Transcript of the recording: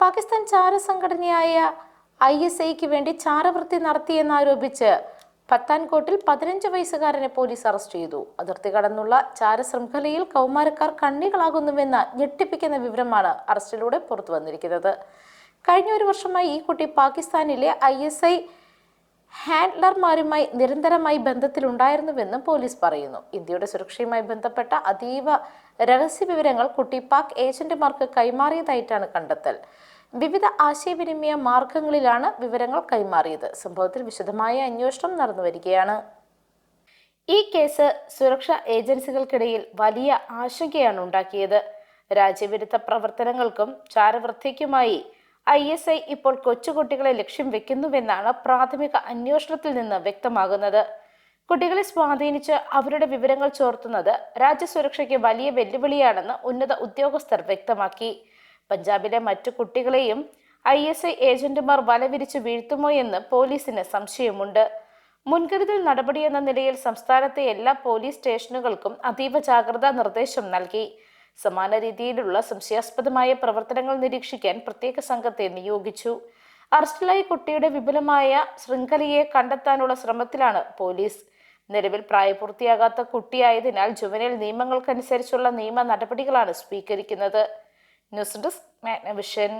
പാകിസ്ഥാൻ ചാര സംഘടനയായ I S ഐക്ക് വേണ്ടി ചാരവൃത്തി നടത്തിയെന്നാരോപിച്ച് പത്താൻകോട്ടിൽ പതിനഞ്ച് വയസ്സുകാരനെ പോലീസ് അറസ്റ്റ് ചെയ്തു. അതിർത്തി കടന്നുള്ള ചാരശൃംഖലയിൽ കൗമാരക്കാർ കണ്ണികളാകുന്നുവെന്ന ഞെട്ടിപ്പിക്കുന്ന വിവരമാണ് അറസ്റ്റിലൂടെ പുറത്തു വന്നിരിക്കുന്നത് കഴിഞ്ഞ ഒരു വർഷമായി ഈ കുട്ടി പാകിസ്ഥാനിലെ ഐ ഹാൻഡ്ലർമാരുമായി നിരന്തരമായി ബന്ധത്തിലുണ്ടായിരുന്നുവെന്നും പോലീസ് പറയുന്നു. ഇന്ത്യയുടെ സുരക്ഷയുമായി ബന്ധപ്പെട്ട അതീവ രഹസ്യ വിവരങ്ങൾ കുട്ടി പാക് ഏജന്റുമാർക്ക് കൈമാറിയതായിട്ടാണ് കണ്ടെത്തൽ. വിവിധ ആശയവിനിമയ മാർഗങ്ങളിലാണ് വിവരങ്ങൾ കൈമാറിയത്. സംഭവത്തിൽ വിശദമായ അന്വേഷണം നടന്നു വരികയാണ്. ഈ കേസ് സുരക്ഷാ ഏജൻസികൾക്കിടയിൽ വലിയ ആശങ്കയാണ് ഉണ്ടാക്കിയത്. രാജ്യവിരുദ്ധ പ്രവർത്തനങ്ങൾക്കും ചാരവൃത്തിക്കുമായി ഐ എസ് ഐ ഇപ്പോൾ കൊച്ചുകുട്ടികളെ ലക്ഷ്യം വെക്കുന്നുവെന്നാണ് പ്രാഥമിക അന്വേഷണത്തിൽ നിന്ന് വ്യക്തമാകുന്നത്. കുട്ടികളെ സ്വാധീനിച്ച് അവരുടെ വിവരങ്ങൾ ചോർത്തുന്നത് രാജ്യസുരക്ഷയ്ക്ക് വലിയ വെല്ലുവിളിയാണെന്ന് ഉന്നത ഉദ്യോഗസ്ഥർ വ്യക്തമാക്കി. പഞ്ചാബിലെ മറ്റു കുട്ടികളെയും ഐ എസ് ഐ ഏജന്റുമാർ വലവിരിച്ച് വീഴ്ത്തുമോ എന്ന് പോലീസിന് സംശയമുണ്ട്. മുൻകരുതൽ നടപടിയെന്ന നിലയിൽ സംസ്ഥാനത്തെ എല്ലാ പോലീസ് സ്റ്റേഷനുകൾക്കും അതീവ ജാഗ്രതാ നിർദ്ദേശം നൽകി. സമാന രീതിയിലുള്ള സംശയാസ്പദമായ പ്രവർത്തനങ്ങൾ നിരീക്ഷിക്കാൻ പ്രത്യേക സംഘത്തെ നിയോഗിച്ചു. അറസ്റ്റിലായ കുട്ടിയുടെ വിപുലമായ ശൃംഖലയെ കണ്ടെത്താനുള്ള ശ്രമത്തിലാണ് പോലീസ്. നിലവിൽ പ്രായപൂർത്തിയാകാത്ത കുട്ടിയായതിനാൽ ജുവനൽ നിയമങ്ങൾക്കനുസരിച്ചുള്ള നിയമ നടപടികളാണ് സ്വീകരിക്കുന്നത്. News desk Magnavision.